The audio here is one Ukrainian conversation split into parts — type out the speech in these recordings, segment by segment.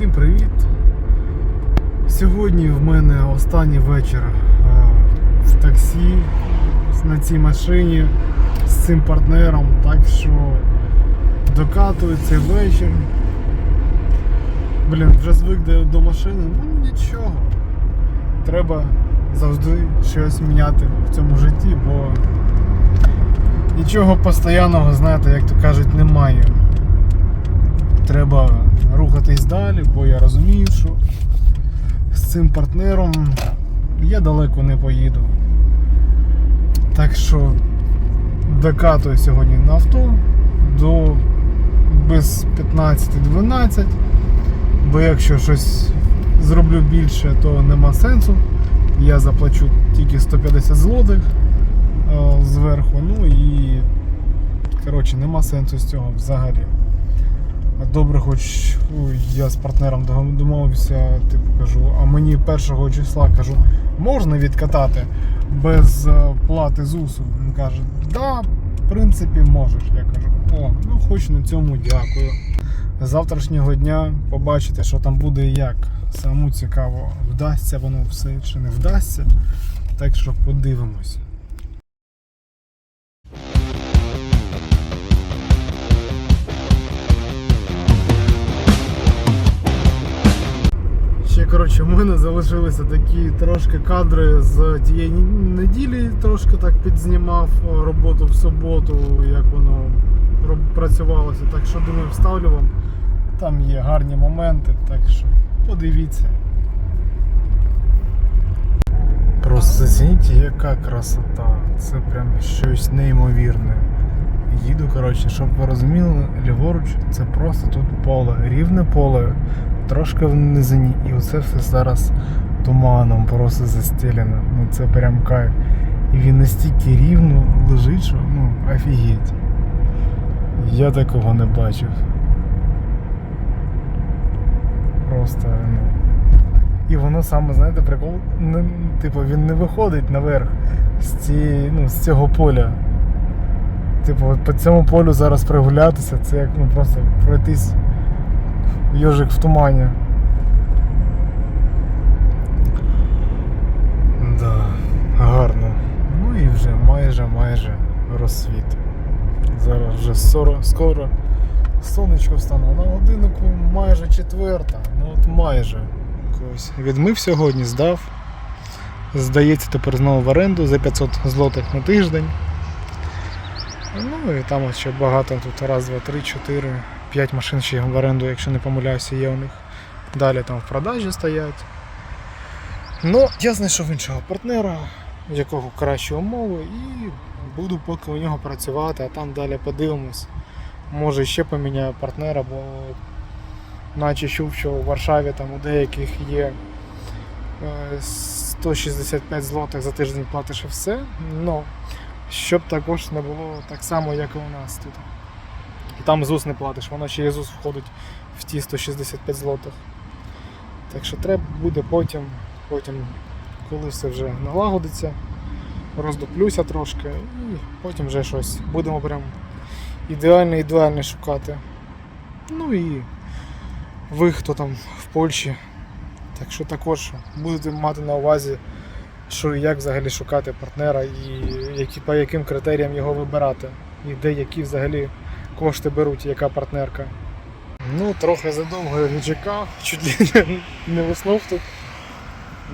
Всім привіт! Сьогодні в мене останній вечір е, в таксі на цій машині з цим партнером, так що докатую цей вечір. Блін, вже звик до, машини, ну нічого. Треба завжди щось міняти в цьому житті, бо нічого постійного, знаєте, як то кажуть, немає треба рухатись далі, бо я розумію, що з цим партнером я далеко не поїду. Так що докатую сьогодні на авто до без 15-12, бо якщо щось зроблю більше, то нема сенсу. Я заплачу тільки 150 злотих е, зверху, ну і коротше нема сенсу з цього взагалі. Добре, хоч я з партнером домовився, типу кажу, а мені першого числа кажу, можна відкатати без е, плати ЗУСу? Він каже, да, в принципі, можеш. Я кажу, о, ну хоч на цьому дякую. З Завтрашнього дня побачите, що там буде і як. Саму цікаво, вдасться воно все чи не вдасться. Так що подивимось. Коротше, в мене залишилися такі трошки кадри з тієї неділі, трошки так підзнімав роботу в суботу, як воно працювалося. Так що думаю, вставлю вам. Там є гарні моменти, так що подивіться. Просто зацініть, яка красота. Це прям щось неймовірне. Їду, коротше, щоб ви розуміли, ліворуч це просто тут поле, рівне поле, трошки в низині, і оце все зараз туманом просто застелене. Ну це прям кайф. І він настільки рівно лежить, що ну офігеть. Я такого не бачив. Просто, ну. І воно саме, знаєте, прикол, не, типу, він не виходить наверх з, цієї, ну, з цього поля. Типу, от по цьому полю зараз прогулятися, це як ну, просто пройтись йожик в тумані. Да, гарно. Ну і вже майже майже розсвіт. Зараз вже 40, скоро сонечко встане. На годиннику майже четверта. Ну от майже. Ось Відмив сьогодні, здав. Здається, тепер знову в оренду за 500 злотих на тиждень. Ну і там ще багато тут раз, два, три, чотири, п'ять машин ще в оренду, якщо не помиляюся, є у них. Далі там в продажі стоять. Ну, я знайшов іншого партнера, якого кращі умови, і буду поки у нього працювати, а там далі подивимось. Може ще поміняю партнера, бо наче чув, що у Варшаві там у деяких є е, 165 злотих за тиждень платиш і все. Ну, щоб також не було так само, як і у нас тут. І там ЗУС не платиш, воно ще ЗУС входить в ті 165 злотих. Так що треба буде потім, потім, коли все вже налагодиться, роздуплюся трошки і потім вже щось. Будемо прям ідеально ідеально шукати. Ну і ви, хто там в Польщі. Так що також будете мати на увазі, що і як взагалі шукати партнера і які, по яким критеріям його вибирати. І де які взагалі кошти беруть, яка партнерка. Ну, трохи задовго я чекав, чуть не- уснув тут.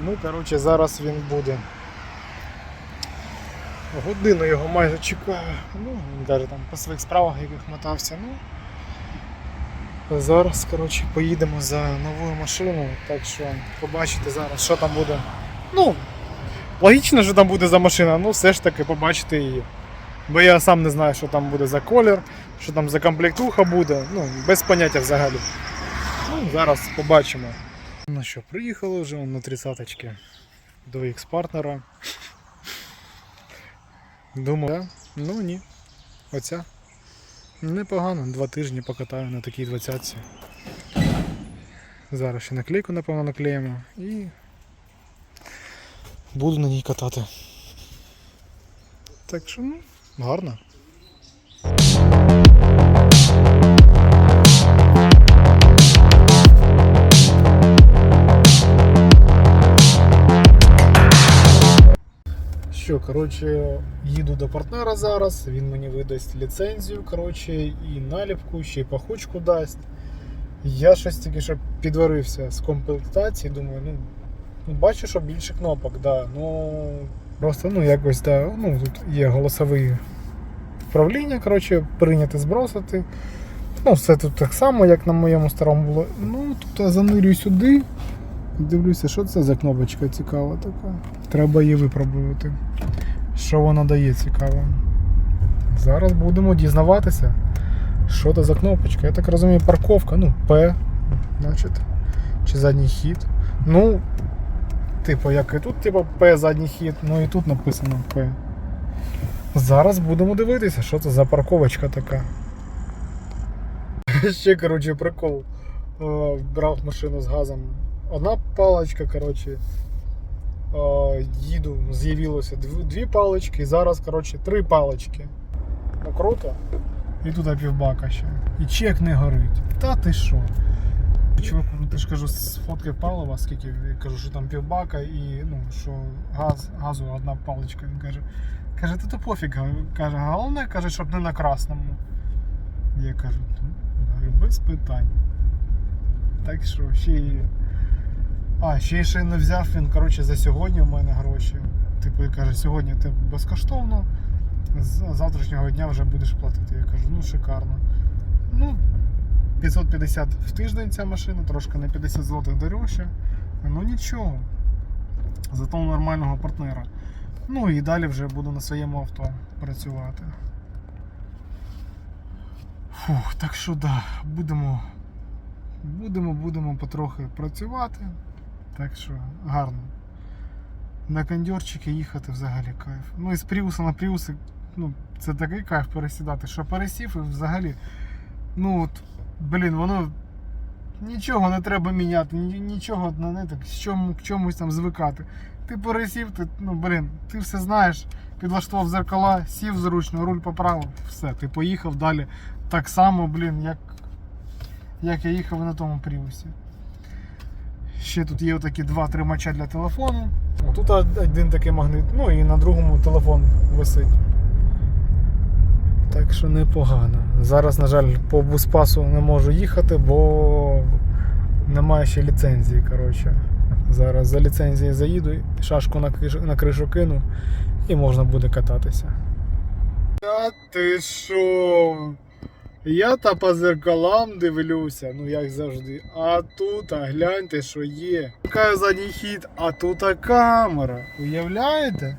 Ну, коротше, зараз він буде. Годину його майже чекаю. Ну, він навіть там по своїх справах яких мотався. Ну, Зараз, коротше, поїдемо за новою машиною, так що побачите зараз, що там буде. Ну, логічно, що там буде за машина, ну все ж таки побачите її. Бо я сам не знаю, що там буде за колір, що там за комплектуха буде, ну, без поняття взагалі. Ну, зараз побачимо. Ну що, приїхали вже на 30-ки до X-партнера. Думаю, ну ні. Оця. Непогано, два тижні покатаю на такій двадцятці. Зараз ще наклейку, напевно, наклеїмо і буду на ній катати. Так що, ну, гарно. Коротше, їду до партнера зараз, він мені видасть ліцензію, коротше, і наліпку, ще й пахучку дасть. Я щось тільки що підварився з комплектації, думаю, ну, ну бачу, що більше кнопок, да, ну просто ну якось да, ну, тут є голосові вправління, коротше, прийняти, збросити. Ну, все тут так само, як на моєму старому було. Ну, тут я занирюю сюди. Дивлюся, що це за кнопочка цікава така. Треба її випробувати. Що вона дає цікаво. Зараз будемо дізнаватися, що це за кнопочка. Я так розумію, парковка, ну, П, значить, чи задній хід. Ну, типу, як і тут, типу, П задній хід, ну і тут написано П. Зараз будемо дивитися, що це за парковочка така. Ще, коротше, прикол. Е, Брав машину з газом. Одна паличка, коротше. Е, Їду, з'явилося дві, палички, і зараз, коротше, три палички. Ну круто. І тут півбака ще. І чек не горить. Та ти що? Чувак, ну ти ж кажу, сфоткав палива, скільки кажу, що там півбака і ну, що газ, газу одна паличка. Він каже, каже, та то пофіг. Каже, головне, каже, щоб не на красному. Я кажу, «Ну, без питань. Так що, ще й. А, ще й ще не взяв він, коротше, за сьогодні у мене гроші. Типу, і каже, сьогодні ти безкоштовно, з завтрашнього дня вже будеш платити. Я кажу, ну шикарно. Ну, 550 в тиждень ця машина, трошки на 50 злотих дорожче. Ну нічого. Зато нормального партнера. Ну і далі вже буду на своєму авто працювати. Фух, так що да, будемо, будемо, будемо потрохи працювати. Так що гарно. На кондьорчики їхати взагалі кайф. Ну і з Пріуса на Пріуси, ну, це такий кайф пересідати, що пересів і взагалі. Ну от, блін, воно нічого не треба міняти, ні- нічого ну, не так, з чому, к чомусь там звикати. Ти пересів, ти, ну блін, ти все знаєш, підлаштував зеркала, сів зручно, руль поправив, все, ти поїхав далі так само, блін, як, як я їхав на тому пріусі. Ще тут є отакі два тримача для телефону. Тут один такий магнит, ну і на другому телефон висить. Так що непогано. Зараз, на жаль, по буспасу не можу їхати, бо немає ще ліцензії. коротше. Зараз за ліцензією заїду, шашку на кришу, на кришу кину і можна буде кататися. Та ти що? Я та по зеркалам дивлюся, ну як завжди. А тут, а гляньте, що є. Така задній хід, а тут а камера. Уявляєте?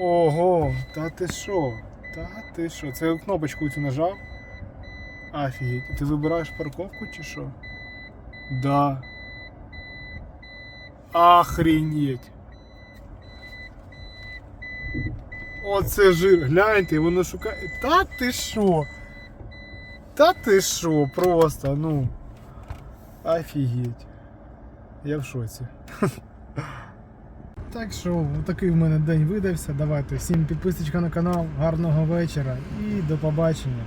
Ого, та ти що? Та ти що? Це кнопочку цю нажав? Офігеть. Ти вибираєш парковку чи що? Да. Охренеть. Оце жир, гляньте, воно шукає. Та ти що? Та ти що? Просто, ну. Офігеть. Я в шоці. Так що, такий в мене день видався. Давайте всім підписочка на канал, гарного вечора і до побачення.